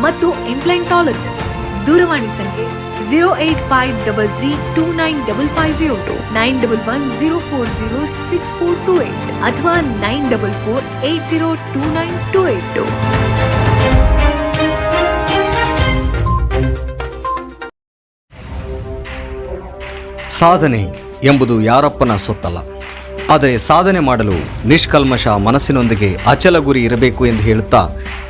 ಮತ್ತು ಇಂಪ್ಲೆಂಟಾಲಜಿಸ್ಟ್ ದೂರವಾಣಿ ಸಂಖ್ಯೆ zero eight five double three two nine double five zero two nine double one zero four zero six four two eight ಅಥವಾ nine double four eight zero two nine two eight two. ಸಾಧನೆ ಎಂಬುದು ಯಾರಪ್ಪನ ಸೊತ್ತಲ್ಲ. ಆದರೆ ಸಾಧನೆ ಮಾಡಲು ನಿಷ್ಕಲ್ಮಶ ಮನಸ್ಸಿನೊಂದಿಗೆ ಅಚಲ ಗುರಿ ಇರಬೇಕು ಎಂದು ಹೇಳುತ್ತಾ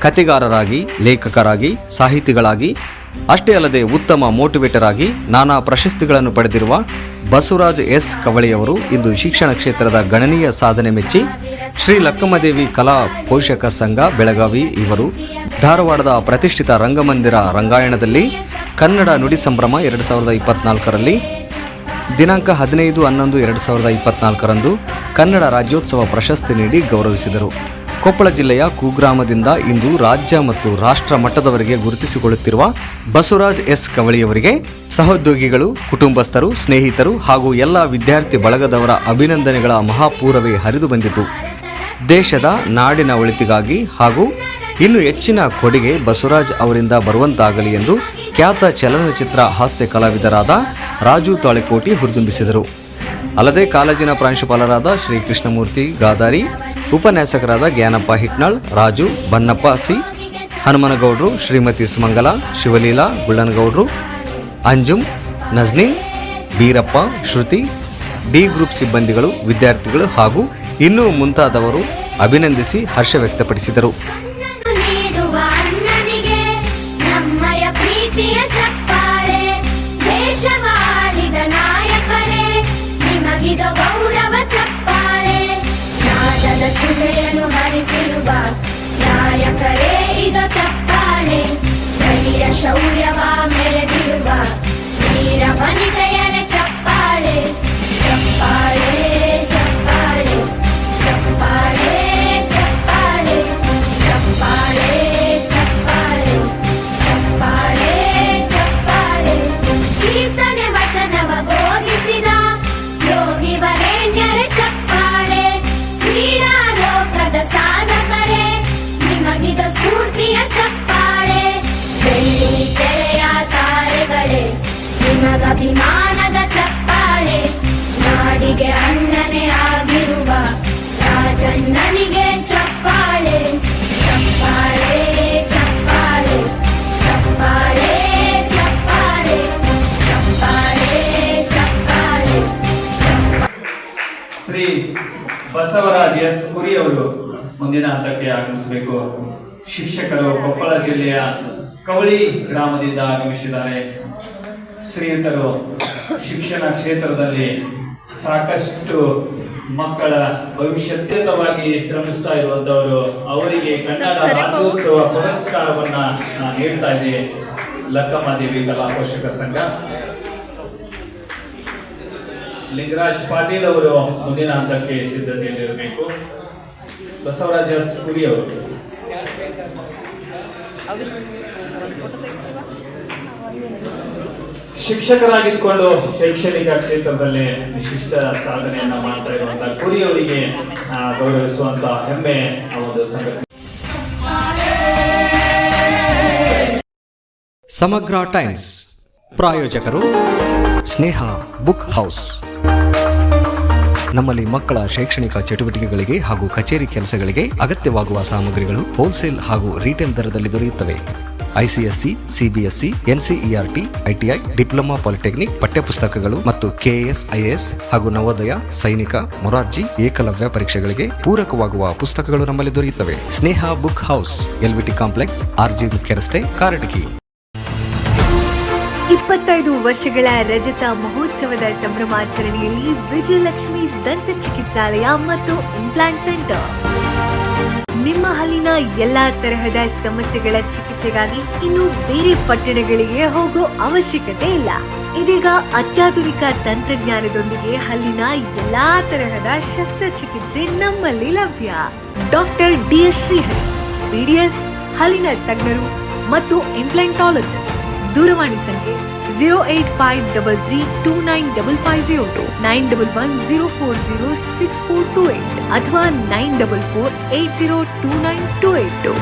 ಕತೆಗಾರರಾಗಿ ಲೇಖಕರಾಗಿ, ಸಾಹಿತಿಗಳಾಗಿ, ಅಷ್ಟೇ ಅಲ್ಲದೆ ಉತ್ತಮ ಮೋಟಿವೇಟರ್ ಆಗಿ ನಾನಾ ಪ್ರಶಸ್ತಿಗಳನ್ನು ಪಡೆದಿರುವ ಬಸವರಾಜ್ ಎಸ್. ಕವಳಿಯವರು ಇಂದು ಶಿಕ್ಷಣ ಕ್ಷೇತ್ರದ ಗಣನೀಯ ಸಾಧನೆ ಮೆಚ್ಚಿ ಶ್ರೀ ಲಕ್ಕಮ್ಮದೇವಿ ಕಲಾ ಪೋಷಕ ಸಂಘ ಬೆಳಗಾವಿ ಇವರು ಧಾರವಾಡದ ಪ್ರತಿಷ್ಠಿತ ರಂಗಮಂದಿರ ರಂಗಾಯಣದಲ್ಲಿ ಕನ್ನಡ ನುಡಿ ಸಂಭ್ರಮ ಎರಡು ಸಾವಿರದ ಇಪ್ಪತ್ನಾಲ್ಕರಲ್ಲಿ, ದಿನಾಂಕ ಹದಿನೈದು ಹನ್ನೊಂದು ಎರಡು ಸಾವಿರದ ಇಪ್ಪತ್ನಾಲ್ಕರಂದು ಕನ್ನಡ ರಾಜ್ಯೋತ್ಸವ ಪ್ರಶಸ್ತಿ ನೀಡಿ ಗೌರವಿಸಿದರು. ಕೊಪ್ಪಳ ಜಿಲ್ಲೆಯ ಕುಗ್ರಾಮದಿಂದ ಇಂದು ರಾಜ್ಯ ಮತ್ತು ರಾಷ್ಟ್ರ ಮಟ್ಟದವರೆಗೆ ಗುರುತಿಸಿಕೊಳ್ಳುತ್ತಿರುವ ಬಸವರಾಜ್ ಎಸ್ ಕವಳಿಯವರಿಗೆ ಸಹೋದ್ಯೋಗಿಗಳು, ಕುಟುಂಬಸ್ಥರು, ಸ್ನೇಹಿತರು ಹಾಗೂ ಎಲ್ಲ ವಿದ್ಯಾರ್ಥಿ ಬಳಗದವರ ಅಭಿನಂದನೆಗಳ ಮಹಾಪೂರವೇ ಹರಿದು ಬಂದಿತು ದೇಶದ ನಾಡಿನ ಒಳಿತಿಗಾಗಿ ಹಾಗೂ ಇನ್ನು ಹೆಚ್ಚಿನ ಕೊಡುಗೆ ಬಸವರಾಜ್ ಅವರಿಂದ ಬರುವಂತಾಗಲಿ ಎಂದು ಖ್ಯಾತ ಚಲನಚಿತ್ರ ಹಾಸ್ಯ ಕಲಾವಿದರಾದ ರಾಜು ತಾಳೆಕೋಟಿ ಹುರಿದುಂಬಿಸಿದರು. ಅಲ್ಲದೆ ಕಾಲೇಜಿನ ಪ್ರಾಂಶುಪಾಲರಾದ ಶ್ರೀ ಕೃಷ್ಣಮೂರ್ತಿ ಗಾದಾರಿ ಉಪನ್ಯಾಸಕರಾದ Jnanappa Hitnal, Raju Bannappa C, Hanumanagoudru Shrimati Sumangala, Shivaleela Gullanagoudru, Anjum, Najni, Beerappa, Shruti, D group ಸಿಬ್ಬಂದಿಗಳು, ವಿದ್ಯಾರ್ಥಿಗಳು ಹಾಗೂ ಇನ್ನೂ ಮುಂತಾದವರು ಅಭಿನಂದಿಸಿ ಹರ್ಷ ವ್ಯಕ್ತಪಡಿಸಿದರು. Julia ನಿಮಗಭಿಮಾನದ ಚಪ್ಪಾಳೆ. ನಾಡಿಗೆ ಅಣ್ಣನೇ ಆಗಿರುವ ರಾಜಣ್ಣನಿಗೆ ಚಪ್ಪಾಳೆ. ಚಪ್ಪಾಳೆ ಚಪ್ಪಾಳೆ ಚಪ್ಪಾಳೆ ಚಪ್ಪಾಳೆ. ಚಪ್ಪಾಳೆ ಚಪ್ಪಾಳೆ. ಶ್ರೀ ಬಸವರಾಜ್ ಎಸ್ ಕುರಿ ಅವರು ಮುಂದಿನ ಹಂತಕ್ಕೆ ಆಗಮಿಸಬೇಕು. ಶಿಕ್ಷಕರು ಕೊಪ್ಪಳ ಜಿಲ್ಲೆಯ ಕವಳಿ ಗ್ರಾಮದಿಂದ ಆಗಮಿಸಿದ್ದಾರೆ. ಶ್ರೀಯುತರು ಶಿಕ್ಷಣ ಕ್ಷೇತ್ರದಲ್ಲಿ ಸಾಕಷ್ಟು ಮಕ್ಕಳ ಭವಿಷ್ಯತ್ಯತವಾಗಿ ಶ್ರಮಿಸ್ತಾ ಇರುವಂತವರು ಅವರಿಗೆ ಕನ್ನಡ ರಾಜ್ಯೋತ್ಸವ ಪುರಸ್ಕಾರವನ್ನ ನಾನು ನೀಡ್ತಾ ಇದ್ದೆ ಲಕ್ಕಮ್ಮದೇವಿ ಕಲಾ ಪೋಷಕ ಸಂಘ. ಲಿಂಗರಾಜ್ ಪಾಟೀಲ್ ಅವರು ಮುಂದಿನ ಹಂತಕ್ಕೆ ಸಿದ್ಧತೆಯಲ್ಲಿರಬೇಕು ಬಸವರಾಜ ಕುರಿ ಅವರು. ಶಿಕ್ಷಕರಾಗಿದ್ದುಕೊಂಡು ಶೈಕ್ಷಣಿಕ ಕ್ಷೇತ್ರದಲ್ಲಿ ವಿಶಿಷ್ಟ ಸಾಧನೆಯನ್ನ ಮಾಡ್ತಾ ಇರುವಂತಹ ಕುರಿಯವರಿಗೆ ಗೌರವಿಸುವಂತ ಹೆಮ್ಮೆ ಒಂದು ಸಂಘಟನೆ. ಸಮಗ್ರ ಟೈಮ್ಸ್. ಪ್ರಾಯೋಜಕರು ಸ್ನೇಹ ಬುಕ್ ಹೌಸ್. ನಮ್ಮಲ್ಲಿ ಮಕ್ಕಳ ಶೈಕ್ಷಣಿಕ ಚಟುವಟಿಕೆಗಳಿಗೆ ಹಾಗೂ ಕಚೇರಿ ಕೆಲಸಗಳಿಗೆ ಅಗತ್ಯವಾಗುವ ಸಾಮಗ್ರಿಗಳು ಹೋಲ್ಸೇಲ್ ಹಾಗೂ ರೀಟೇಲ್ ದರದಲ್ಲಿ ದೊರೆಯುತ್ತವೆ. ICSE CBSE NCERT, ITI, diploma polytechnic, ಪಠ್ಯಪುಸ್ತಕಗಳು ಮತ್ತು ಕೆಎಸ್, ಐಎಎಸ್ ಹಾಗೂ ನವೋದಯ, ಸೈನಿಕ, ಮೊರಾರ್ಜಿ, ಏಕಲವ್ಯ ಪರೀಕ್ಷೆಗಳಿಗೆ ಪೂರಕವಾಗುವ ಪುಸ್ತಕಗಳು ನಮ್ಮಲ್ಲಿ ದೊರೆಯುತ್ತವೆ. Sneha book house, LVT complex, RG ಮುಖ್ಯ ರಸ್ತೆ, ಕಾರಟಗಿ. ಇಪ್ಪತ್ತೈದು ವರ್ಷಗಳ ರಜತ ಮಹೋತ್ಸವದ ಸಂಭ್ರಮಾಚರಣೆಯಲ್ಲಿ ವಿಜಯಲಕ್ಷ್ಮಿ ದಂತ ಚಿಕಿತ್ಸಾಲಯ ಮತ್ತು ಇಂಪ್ಲಾಂಟ್ ಸೆಂಟರ್ ನಿಮ್ಮ ಹಲ್ಲಿನ ಎಲ್ಲಾ ತರಹದ ಸಮಸ್ಯೆಗಳ ಚಿಕಿತ್ಸೆಗಾಗಿ ಇನ್ನು ಬೇರೆ ಪಟ್ಟಣಗಳಿಗೆ ಹೋಗೋ ಅವಶ್ಯಕತೆ ಇಲ್ಲ. ಇದೀಗ ಅತ್ಯಾಧುನಿಕ ತಂತ್ರಜ್ಞಾನದೊಂದಿಗೆ ಹಲ್ಲಿನ ಎಲ್ಲಾ ತರಹದ ಶಸ್ತ್ರಚಿಕಿತ್ಸೆ ನಮ್ಮಲ್ಲಿ ಲಭ್ಯ. Doctor D S Srihari, BDS ಹಲ್ಲಿನ ತಜ್ಞರು ಮತ್ತು ಇಂಪ್ಲಾಂಟಾಲಜಿಸ್ಟ್ ದೂರವಾಣಿ ಸಂಖ್ಯೆ zero eight five double three two nine double five zero two nine double one zero four zero six four two eight ಅಥವಾ nine double four eight zero two nine two eight two